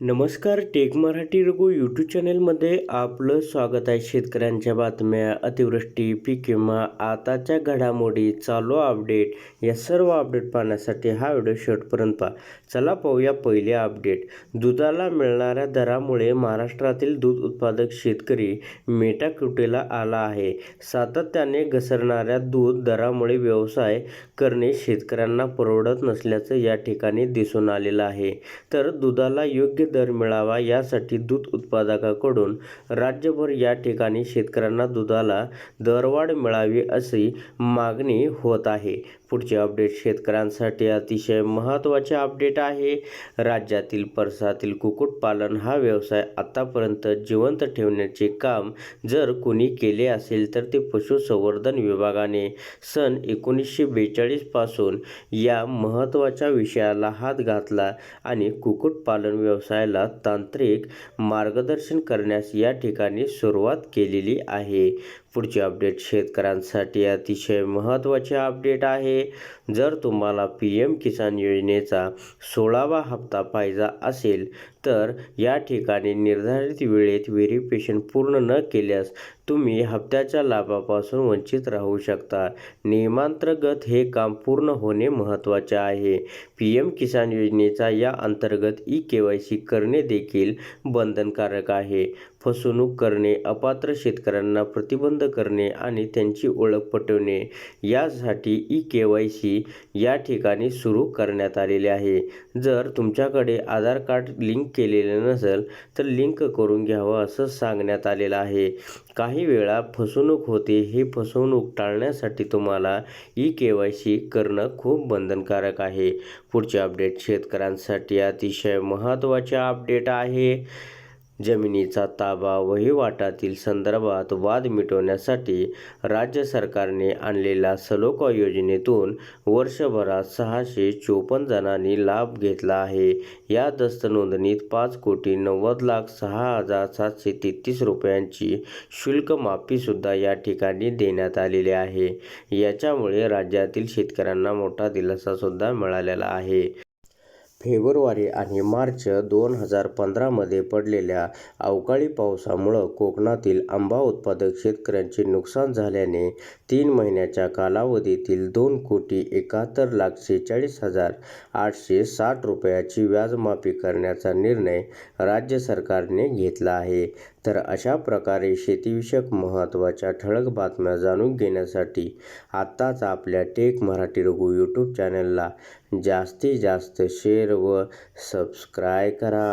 नमस्कार take Marathi Raghu YouTube चॅनलमध्ये आपलं स्वागत आहे. शेतकऱ्यांच्या बातम्या अतिवृष्टी पीक विमा आताच्या घडामोडी चालू अपडेट या सर्व अपडेट पाहण्यासाठी हा व्हिडिओ शेवटपर्यंत पहा. चला पाहूया पहिले अपडेट. दुधाला मिळणाऱ्या दरामुळे महाराष्ट्रातील दूध उत्पादक शेतकरी मेटाकुटीला आला आहे. सातत्याने घसरणाऱ्या दूध दरामुळे व्यवसाय करणे शेतकऱ्यांना परवडत नसल्याचं या ठिकाणी दिसून आलेलं आहे. तर दुधाला योग्य दर मिळावा यासाठी दूध उत्पादकाकडून राज्यभर या ठिकाणी शेतकऱ्यांना दुधाला दरवाढ मिळावी अशी मागणी होत आहे. पुढचे अपडेट शेतकऱ्यांसाठी अतिशय महत्त्वाचे अपडेट आहे. राज्यातील परसातील कुक्कुटपालन हा व्यवसाय आतापर्यंत जिवंत ठेवण्याचे काम जर कोणी केले असेल तर ते पशुसंवर्धन विभागाने सन एकोणीसशे बेचाळीसपासून या महत्त्वाच्या विषयाला हात घातला आणि कुक्कुटपालन व्यवसाय व्यवसायाला तांत्रिक मार्गदर्शन करण्यास या ठिकाणी सुरुवात केलेली आहे. पुढचे अपडेट शेतकऱ्यांसाठी अतिशय महत्त्वाचे अपडेट आहे. जर तुम्हाला पी एम किसान योजनेचा सोळावा हप्ता पाहिजा असेल तर या ठिकाणी निर्धारित वेळेत व्हेरिफिकेशन पूर्ण न केल्यास तुम्ही हप्त्याच्या लाभापासून वंचित राहू शकता. नियमांतर्गत हे काम पूर्ण होणे महत्त्वाचे आहे. पी एम किसान योजनेचा या अंतर्गत ई के वाय सी करणे देखील बंधनकारक आहे. फसवणूक करणे अपात्र शेतकऱ्यांना प्रतिबंध करणे आणि त्यांची ओळख पटवणे यासाठी ई के वाय सी या ठिकाणी सुरू करण्यात आलेले आहे. जर तुमच्याकडे आधार कार्ड लिंक केलेले नसेल तर लिंक करून घ्यावं असं सांगण्यात आलेलं आहे. काही वेळा फसवणूक होते हे फसवणूक टाळण्यासाठी तुम्हाला ई के वाय सी करणं खूप बंधनकारक आहे. पुढचे अपडेट शेतकऱ्यांसाठी अतिशय महत्त्वाचे अपडेट आहे. जमिनीचा ताबा वहिवाटातील संदर्भात वाद मिटवण्यासाठी राज्य सरकारने आणलेल्या सलोखा योजनेतून वर्षभरात सहाशे चोपन्न जणांनी लाभ घेतला आहे. या दस्त नोंदणीत पाच कोटी नव्वद लाख सहा हजार सातशे तेहतीस रुपयांची शुल्क माफीसुद्धा या ठिकाणी देण्यात आलेली आहे. याच्यामुळे राज्यातील शेतकऱ्यांना मोठा दिलासासुद्धा मिळालेला आहे. फेब्रुवारी आणि मार्च दोन हजार पंधरामध्ये पडलेल्या अवकाळी पावसामुळं कोकणातील आंबा उत्पादक शेतकऱ्यांचे नुकसान झाल्याने तीन महिन्याच्या कालावधीतील दोन कोटी एकाहत्तर लाख सेहेचाळीस हजार आठशे साठ रुपयाची व्याजमाफी करण्याचा निर्णय राज्य सरकारने घेतला आहे. तर अशा प्रकारे शेतीविषयक महत्त्वाच्या ठळक बातम्या जाणून घेण्यासाठी आत्ताच आपल्या टेक मराठी रघु यूट्यूब चॅनलला जास्तीत जास्त शेअर व सबस्क्राय करा.